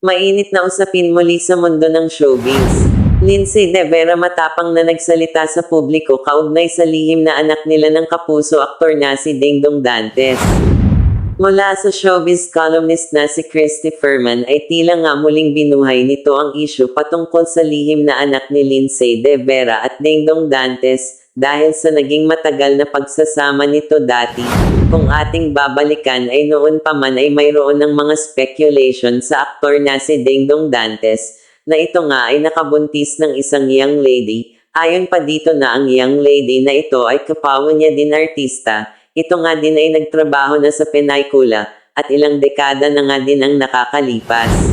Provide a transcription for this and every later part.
Mainit na usapin muli sa mundo ng showbiz. Lindsay De Vera matapang na nagsalita sa publiko kaugnay sa lihim na anak nila ng kapuso aktor na si Dingdong Dantes. Mula sa showbiz columnist na si Christy Furman ay tila nga muling binuhay nito ang issue patungkol sa lihim na anak ni Lindsay De Vera at Dingdong Dantes dahil sa naging matagal na pagsasama nito dati. Kung ating babalikan ay noon pa man ay mayroon ng mga speculation sa aktor na si Dingdong Dantes na ito nga ay nakabuntis ng isang young lady. Ayon pa dito na ang young lady na ito ay kapawa niya din artista. Ito nga din ay nagtrabaho na sa pelikula at ilang dekada na nga din ang nakakalipas.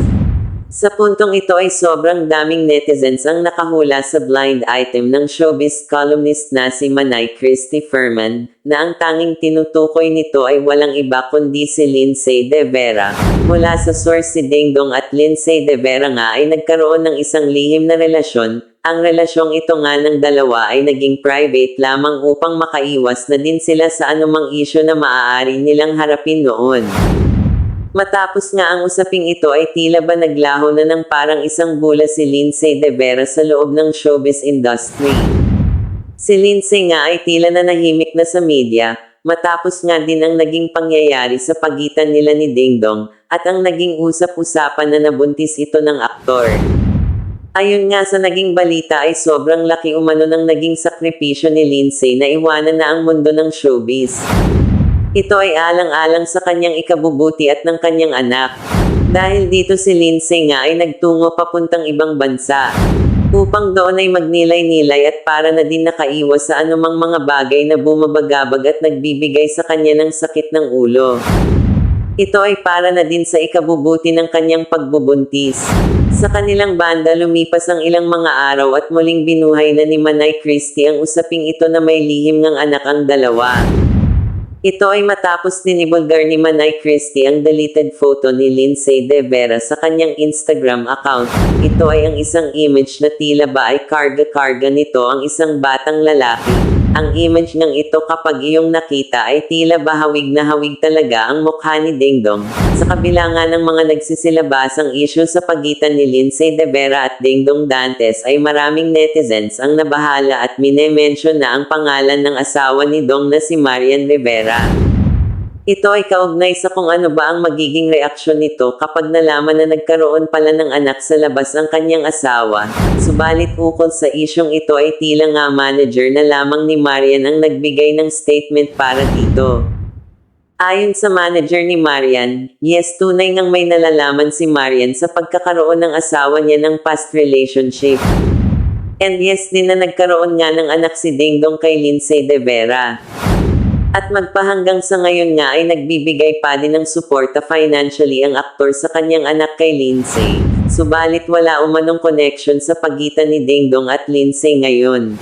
Sa puntong ito ay sobrang daming netizens ang nakahula sa blind item ng showbiz columnist na si Manay Christy Furman, na ang tanging tinutukoy nito ay walang iba kundi si Lindsay De Vera. Mula sa source si Dingdong at Lindsay De Vera nga ay nagkaroon ng isang lihim na relasyon, ang relasyong ito nga ng dalawa ay naging private lamang upang makaiwas na din sila sa anumang isyo na maaari nilang harapin noon. Matapos nga ang usaping ito ay tila ba naglaho na ng parang isang bula si Lindsay De Vera sa loob ng showbiz industry. Si Lindsay nga ay tila na nahimik na sa media, matapos nga din ang naging pangyayari sa pagitan nila ni Dingdong, at ang naging usap-usapan na nabuntis ito ng aktor. Ayon nga sa naging balita ay sobrang laki umano ng naging sakripisyo ni Lindsay na iwanan na ang mundo ng showbiz. Ito ay alang-alang sa kanyang ikabubuti at ng kanyang anak. Dahil dito si Lindsay nga ay nagtungo papuntang ibang bansa. Upang doon ay magnilay-nilay at para na din nakaiwas sa anumang mga bagay na bumabagabag at nagbibigay sa kanya ng sakit ng ulo. Ito ay para na din sa ikabubuti ng kanyang pagbubuntis. Sa kanilang banda lumipas ang ilang mga araw at muling binuhay na ni Manay Christie ang usaping ito na may lihim ng anak ang dalawa. Ito ay matapos dinibulgar ni Manay Christie ang deleted photo ni Lindsay De Vera sa kanyang Instagram account. Ito ay ang isang image na tila ba ay karga-karga nito ang isang batang lalaki. Ang image ng ito kapag iyong nakita ay tila ba hawig na hawig talaga ang mukha ni Dingdong. Sa kabila nga ng mga nagsisilabasang issue sa pagitan ni Lindsay De Vera at Dingdong Dantes ay maraming netizens ang nabahala at minemention na ang pangalan ng asawa ni Dong na si Marian Rivera. Ito ay kaugnay sa kung ano ba ang magiging reaksyon nito kapag nalaman na nagkaroon pala ng anak sa labas ang kanyang asawa. Subalit ukol sa isyong ito ay tila nga manager na lamang ni Marian ang nagbigay ng statement para dito. Ayon sa manager ni Marian, yes tunay ngang may nalalaman si Marian sa pagkakaroon ng asawa niya ng past relationship. And yes din na nagkaroon nga ng anak si Dingdong kay Lindsay De Vera. At magpahanggang sa ngayon nga ay nagbibigay pa din ng suporta financially ang aktor sa kanyang anak kay Lindsay. Subalit wala umanong connection sa pagitan ni Dingdong at Lindsay ngayon.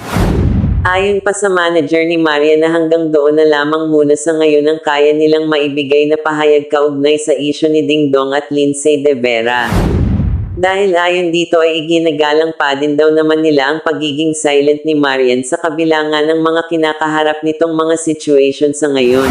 Ayon pa sa manager ni Maria na hanggang doon na lamang muna sa ngayon ang kaya nilang maibigay na pahayag kaugnay sa isyo ni Dingdong at Lindsay De Vera. Dahil ayon dito ay iginagalang pa din daw naman nila ang pagiging silent ni Marian sa kabila nga ng mga kinakaharap nitong mga situation sa ngayon.